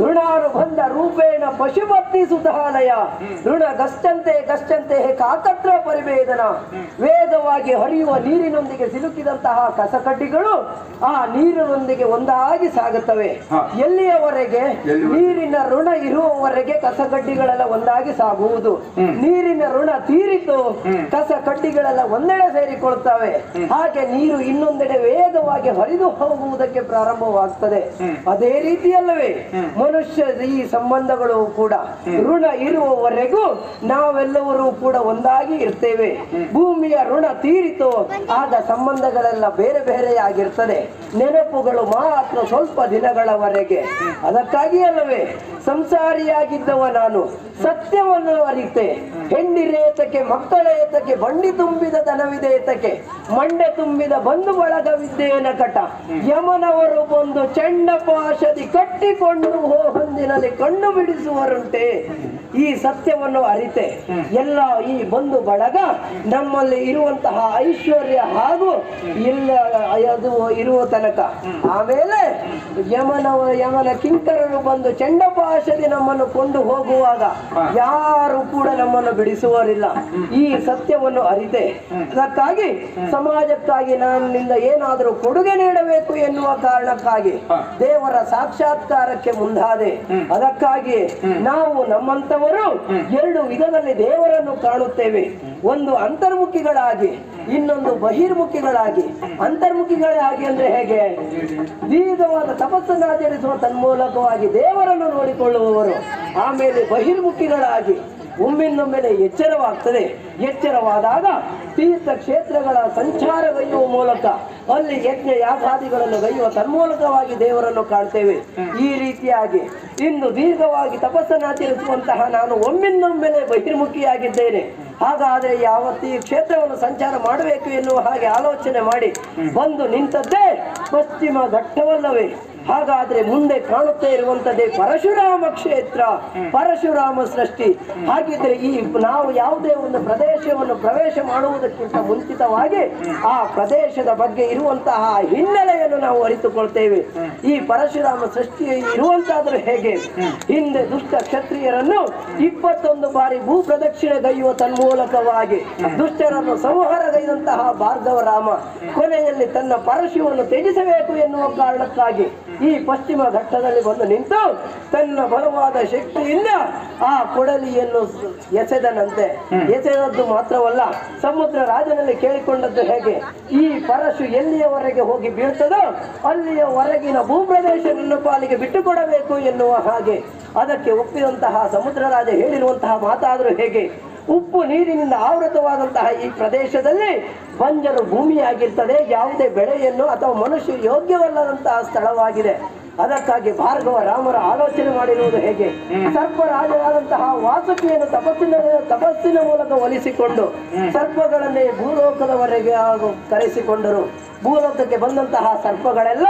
ಋಣಾನುಬಂಧ ರೂಪೇಣ ಪಶುಪತ್ನಿ ಸುಧಾಲಯ. ಋಣ ಗಷ್ಟಂತೆ ಗಷ್ಟಂತೆ ಕಾಕತ್ರ ಪರಿವೇದನ. ವೇಗವಾಗಿ ಹರಿಯುವ ನೀರಿನೊಂದಿಗೆ ಸಿಲುಕಿದಂತಹ ಕಸಕಡ್ಡಿಗಳು ಆ ನೀರಿನೊಂದಿಗೆ ಒಂದಾಗಿ ಸಾಗುತ್ತವೆ. ಎಲ್ಲಿಯವರೆಗೆ? ನೀರಿನ ಋಣ ಇರುವವರೆಗೆ ಕಸಕಡ್ಡಿಗಳೆಲ್ಲ ಒಂದಾಗಿ ಸಾಗುವುದು. ನೀರಿನ ಋಣ ತೀರಿತು ಕಸ ಕಡ್ಡಿಗಳೆಲ್ಲ ಒಂದೆಡೆ ಸೇರಿಕೊಳ್ಳುತ್ತವೆ ಹಾಗೆ ನೀರು ಇನ್ನೊಂದೆಡೆ ವೇಗವಾಗಿ ಹರಿದು ಹೋಗುವುದಕ್ಕೆ ಪ್ರಾರಂಭವಾಗುತ್ತದೆ ಅದೇ ರೀತಿಯಲ್ಲವೇ ಮನುಷ್ಯ ಈ ಸಂಬಂಧಗಳು ಕೂಡ ಋಣ ಇರುವವರೆಗೂ ನಾವೆಲ್ಲವರೂ ಕೂಡ ಒಂದಾಗಿ ಇರ್ತೇವೆ. ಭೂಮಿಯ ಋಣ ತೀರಿತು ಆಗ ಸಂಬಂಧಗಳೆಲ್ಲ ಬೇರೆ ಬೇರೆಯಾಗಿರ್ತದೆ ನೆನಪುಗಳು ಮಾತ್ರ ಸ್ವಲ್ಪ ದಿನಗಳವರೆಗೆ. ಅದಕ್ಕಾಗಿ ಅಲ್ಲವೇ ಸಂಸಾರಿಯಾಗಿದ್ದವ ನಾನು ಸತ್ಯವನ್ನು ಅರಿತೆ. ಮಕ್ಕಳ ಏತಕ್ಕೆ ಬಂಡಿ ತುಂಬಿದ ದನವಿದೆ ಏತಕ್ಕೆ ಮಂಡೆ ತುಂಬಿದ ಬಂಧು ಬಳಗವಿದ್ದೇನ ಕಟ. ಯಮನವರು ಬಂದು ಚೆಂಡ ಪಾಶದಿ ಕಟ್ಟಿಕೊಂಡು ಹೋ ಹೊಂದಿನಲ್ಲಿ ಕಣ್ಣು ಬಿಡಿಸುವರಂತೆ ಈ ಸತ್ಯವನ್ನು ಅರಿತೆ. ಎಲ್ಲ ಈ ಬಂಧು ಬಳಗ ನಮ್ಮಲ್ಲಿ ಇರುವಂತಹ ಐಶ್ವರ್ಯ ಹಾಗೂ ಇಲ್ಲ ಅದು ಇರುವ ತನಕ. ಆಮೇಲೆ ಯಮನವ ಯಮನ ಕಿಂಕರರು ಬಂದು ಚಂಡಪಾಶದಿ ನಮ್ಮನ್ನು ಕೊಂಡು ಹೋಗುವಾಗ ಯಾರು ಕೂಡ ನಮ್ಮನ್ನು ಬಿಡಿಸುವರಿಲ್ಲ. ಈ ಸತ್ಯವನ್ನು ಅರಿತೆ. ಅದಕ್ಕಾಗಿ ಸಮಾಜಕ್ಕಾಗಿ ನನ್ನಿಂದ ಏನಾದರೂ ಕೊಡುಗೆ ನೀಡಬೇಕು ಎನ್ನುವ ಕಾರಣಕ್ಕಾಗಿ ದೇವರ ಸಾಕ್ಷಾತ್ಕಾರಕ್ಕೆ ಮುಂದಾದೆ. ಅದಕ್ಕಾಗಿ ನಾವು ನಮ್ಮಂತವರು ಎರಡು ವಿಧದಲ್ಲಿ ದೇವರನ್ನು ಕಾಣುತ್ತೇವೆ. ಒಂದು ಅಂತರ್ಮುಖಿಗಳಾಗಿ ಇನ್ನೊಂದು ಬಹಿರ್ಮುಖಿಗಳಾಗಿ. ಅಂತರ್ಮುಖಿಗಳಾಗಿ ಅಂದ್ರೆ ಹೇಗೆ? ದೀರ್ಘವಾದ ತಪಸ್ಸನ್ನು ಆಚರಿಸುವ ತನ್ಮೂಲಕವಾಗಿ ದೇವರನ್ನು ನೋಡಿಕೊಳ್ಳುವವರು. ಆಮೇಲೆ ಬಹಿರ್ಮುಖಿಗಳಾಗಿ ಒಮ್ಮಿನೊಮ್ಮೆಲೆ ಎಚ್ಚರವಾಗ್ತದೆ. ಎಚ್ಚರವಾದಾಗ ತೀರ್ಥ ಕ್ಷೇತ್ರಗಳ ಒಯ್ಯುವ ಮೂಲಕ ಅಲ್ಲಿ ಯಜ್ಞ ಯಾಗಾದಿಗಳನ್ನು ಗೈಯುವ ತನ್ಮೂಲಕವಾಗಿ ದೇವರನ್ನು ಕಾಣ್ತೇವೆ. ಈ ರೀತಿಯಾಗಿ ಇಂದು ದೀರ್ಘವಾಗಿ ತಪಸ್ಸನ್ನು ಆಚರಿಸುವಂತಹ ನಾನು ಒಮ್ಮಿನೊಮ್ಮೆಲೆ ಬಹಿರ್ಮುಖಿಯಾಗಿದ್ದೇನೆ. ಹಾಗಾದರೆ ಯಾವತ್ತಿ ಕ್ಷೇತ್ರವನ್ನು ಸಂಚಾರ ಮಾಡಬೇಕು ಎನ್ನುವ ಹಾಗೆ ಆಲೋಚನೆ ಮಾಡಿ ಬಂದು ನಿಂತದ್ದೇ ಪಶ್ಚಿಮ ಘಟ್ಟವಲ್ಲವೇ. ಹಾಗಾದ್ರೆ ಮುಂದೆ ಕಾಣುತ್ತಾ ಇರುವಂತದ್ದೇ ಪರಶುರಾಮ ಕ್ಷೇತ್ರ ಪರಶುರಾಮ ಸೃಷ್ಟಿ. ಹಾಗಿದ್ರೆ ಈ ನಾವು ಯಾವುದೇ ಒಂದು ಪ್ರದೇಶವನ್ನು ಪ್ರವೇಶ ಮಾಡುವುದಕ್ಕಿಂತ ಮುಂಚಿತವಾಗಿ ಆ ಪ್ರದೇಶದ ಬಗ್ಗೆ ಇರುವಂತಹ ಹಿನ್ನೆಲೆಯನ್ನು ನಾವು ಅರಿತುಕೊಳ್ತೇವೆ. ಈ ಪರಶುರಾಮ ಸೃಷ್ಟಿ ಇರುವಂತಾದ್ರೂ ಹೇಗೆ? ಹಿಂದೆ ದುಷ್ಟ ಕ್ಷತ್ರಿಯರನ್ನು ಇಪ್ಪತ್ತೊಂದು ಬಾರಿ ಭೂ ಪ್ರದಕ್ಷಿಣೆ ಗೈಯುವ ತನ್ಮೂಲಕವಾಗಿ ದುಷ್ಟರನ್ನು ಸಂಹಾರಗೈದಂತಹ ಭಾರ್ಗವ ರಾಮ ಕೊನೆಯಲ್ಲಿ ತನ್ನ ಪರಶುವನ್ನು ತ್ಯಜಿಸಬೇಕು ಎನ್ನುವ ಕಾರಣಕ್ಕಾಗಿ ಈ ಪಶ್ಚಿಮ ಘಟ್ಟದಲ್ಲಿ ಬಂದು ನಿಂತು ತನ್ನ ಬಲವಾದ ಶಕ್ತಿಯಿಂದ ಆ ಕೊಡಲಿಯನ್ನು ಎಸೆದನಂತೆ. ಎಸೆದದ್ದು ಮಾತ್ರವಲ್ಲ ಸಮುದ್ರ ರಾಜನಲ್ಲಿ ಕೇಳಿಕೊಂಡದ್ದು ಹೇಗೆ? ಈ ಪರಶು ಎಲ್ಲಿಯವರೆಗೆ ಹೋಗಿ ಬೀಳ್ತದೋ ಅಲ್ಲಿಯ ಹೊರಗಿನ ಭೂಪ್ರದೇಶ ನನ್ನ ಪಾಲಿಗೆ ಬಿಟ್ಟುಕೊಡಬೇಕು ಎನ್ನುವ ಹಾಗೆ. ಅದಕ್ಕೆ ಒಪ್ಪಿದಂತಹ ಸಮುದ್ರ ರಾಜ ಹೇಳಿರುವಂತಹ ಮಾತಾದರೂ ಹೇಗೆ? ಉಪ್ಪು ನೀರಿನಿಂದ ಆವೃತವಾದಂತಹ ಈ ಪ್ರದೇಶದಲ್ಲಿ ಬಂಜರು ಭೂಮಿಯಾಗಿರ್ತದೆ. ಯಾವುದೇ ಬೆಳೆಯನ್ನು ಅಥವಾ ಮನುಷ್ಯ ಯೋಗ್ಯವಲ್ಲದಂತಹ ಸ್ಥಳವಾಗಿದೆ. ಅದಕ್ಕಾಗಿ ಭಾರ್ಗವ ರಾಮರ ಆಲೋಚನೆ ಮಾಡಿರುವುದು ಹೇಗೆ? ಸರ್ಪರಾಜರಾದಂತಹ ವಾಸುಕಿಯನ್ನು ತಪಸ್ಸಿನ ತಪಸ್ಸಿನ ಮೂಲಕ ಒಲಿಸಿಕೊಂಡು ಸರ್ಪಗಳನ್ನೇ ಭೂಲೋಕದವರೆಗೆ ಹಾಗೂ ಕರೆಸಿಕೊಂಡರು. ಭೂಲೋಕಕ್ಕೆ ಬಂದಂತಹ ಸರ್ಪಗಳೆಲ್ಲ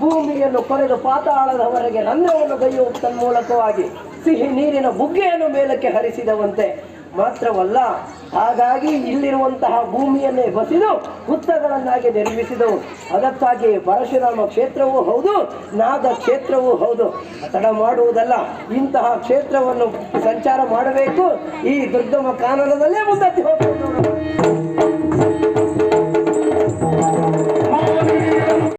ಭೂಮಿಯನ್ನು ಕೊರೆದು ಪಾತಾಳದವರೆಗೆ ರಂಧ್ರವನ್ನು ಗೈಯುವ ತನ್ಮೂಲಕವಾಗಿ ಸಿಹಿ ನೀರಿನ ಬುಗ್ಗೆಯನ್ನು ಮೇಲಕ್ಕೆ ಹರಿಸಿದವಂತೆ. ಮಾತ್ರವಲ್ಲ, ಹಾಗಾಗಿ ಇಲ್ಲಿರುವಂತಹ ಭೂಮಿಯನ್ನೇ ಬಸಿದು ಹುತ್ತಗಳನ್ನಾಗಿ ನಿರ್ಮಿಸಿದವು. ಅದಕ್ಕಾಗಿ ಪರಶುರಾಮ ಕ್ಷೇತ್ರವೂ ಹೌದು, ನಾದ ಕ್ಷೇತ್ರವೂ ಹೌದು. ತಡ ಮಾಡುವುದಲ್ಲ, ಇಂತಹ ಕ್ಷೇತ್ರವನ್ನು ಸಂಚಾರ ಮಾಡಬೇಕು. ಈ ದುರ್ಗಮ ಕಾನನದಲ್ಲೇ ಮುಂದಕ್ಕೆ ಹೋಗಬೇಕು